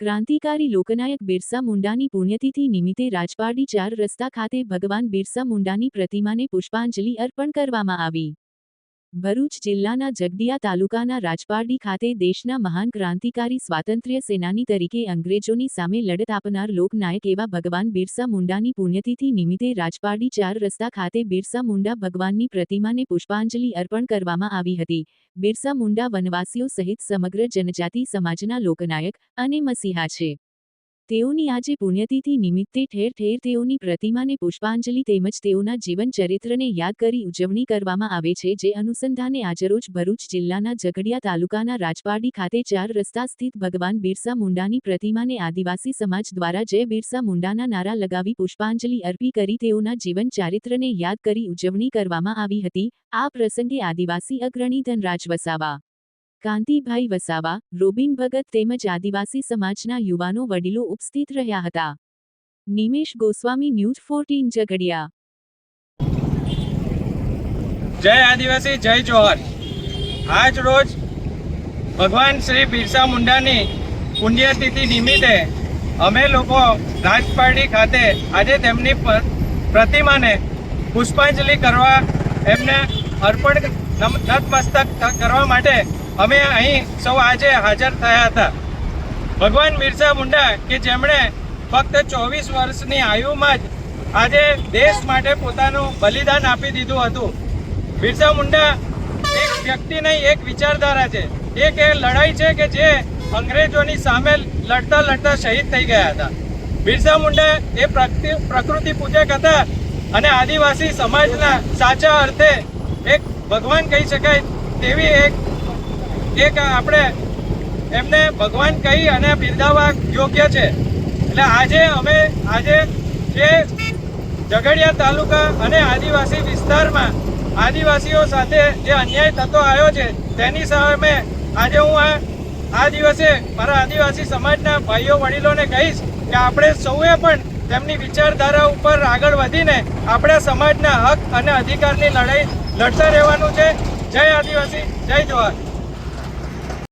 ક્રાંતિકારી લોકનાયક બિરસા મુંડાની પુણ્યતિથિ નિમિત્તે રાજપારડી ચાર રસ્તા ખાતે ભગવાન બિરસા મુંડાની પ્રતિમાને પુષ્પાંજલિ અર્પણ કરવામાં આવી. ભરૂચ જિલ્લાના જગદિયા તાલુકાના રાજપારડી ખાતે દેશના મહાન ક્રાંતિકારી સ્વાતંત્ર્ય સેનાની તરીકે અંગ્રેજોની સામે લડત આપનાર લોકનાયક એવા ભગવાન બિરસા મુંડાની પુણ્યતિથિ નિમિત્તે રાજપારડી ચાર રસ્તા ખાતે બિરસા મુંડા ભગવાનની પ્રતિમાને પુષ્પાંજલિ અર્પણ કરવામાં આવી હતી. બિરસા મુંડા વનવાસીઓ સહિત સમગ્ર જનજાતિ સમાજના લોકનાયક અને મસીહા છે. તેઓની આજે પુણ્યતિથિ નિમિત્તે ઠેર ઠેર તેઓની પ્રતિમાને પુષ્પાંજલિ તેમજ તેઓના જીવન ચરિત્રને યાદ કરી ઉજવણી કરવામાં આવે છે, જે અનુસંધાને આજરોજ ભરૂચ જિલ્લાના ઝઘડિયા તાલુકાના રાજપારડી ખાતે ચાર રસ્તા સ્થિત ભગવાન બિરસા મુંડાની પ્રતિમાને આદિવાસી સમાજ દ્વારા જય બિરસા મુંડાના નારા લગાવી પુષ્પાંજલિ અર્પી કરી તેઓના જીવન ચારિત્રને યાદ કરી ઉજવણી કરવામાં આવી હતી. આ પ્રસંગે આદિવાસી અગ્રણી ધનરાજ વસાવા કાંતિભાઈ વસાવા, રોબિન ભગત તેમજ આદિવાસી સમાજના યુવાનો વડીલો ઉપસ્થિત રહ્યા હતા. Nimesh Goswami news fourteen, Jhagadia. જય આદિવાસી, જય જોહર. આજ રોજ ભગવાન શ્રી બિરસા મુંડાની પુણ્યતિથિ નિમિત્તે અમે લોકો રાજપારડી ખાતે આજે તેમની પ્રતિમાને પુષ્પાંજલિ કરવા એમને અર્પણ નતમસ્તક કરવા માટે અમે અહીં સૌ આજે હાજર થયા હતા. ભગવાન બિરસા મુંડા કે જેમણે ફક્ત ચોવીસ વર્ષની આયુમાં જ આજે દેશ માટે પોતાનું બલિદાન આપી દીધું હતું. બિરસા મુંડા એક વ્યક્તિ નહીં, એક વિચારધારા છે. એક એ લડાઈ છે કે જે અંગ્રેજોની સામે લડતા લડતા શહીદ થઈ ગયા હતા. બિરસા મુંડા એ પ્રકૃતિ પૂજક હતા અને આદિવાસી સમાજના સાચા અર્થે એક ભગવાન કહી શકાય તેવી એક એક આપણે એમને ભગવાન કહી અને બિરદાવવા યોગ્ય છે. એટલે આજે અમે, આજે જે ઝઘડિયા તાલુકા અને આદિવાસી વિસ્તારમાં આદિવાસીઓ સાથે જે અન્યાય થતો આવ્યો છે, તેની સામે આજે હું આ આ દિવસે મારા આદિવાસી સમાજના ભાઈઓ વડીલોને કહીશ કે આપણે સૌએ પણ તેમની વિચારધારા ઉપર આગળ વધીને આપણા સમાજના હક અને અધિકારની લડાઈ લડતા રહેવાનું છે. જય આદિવાસી જય જવાહર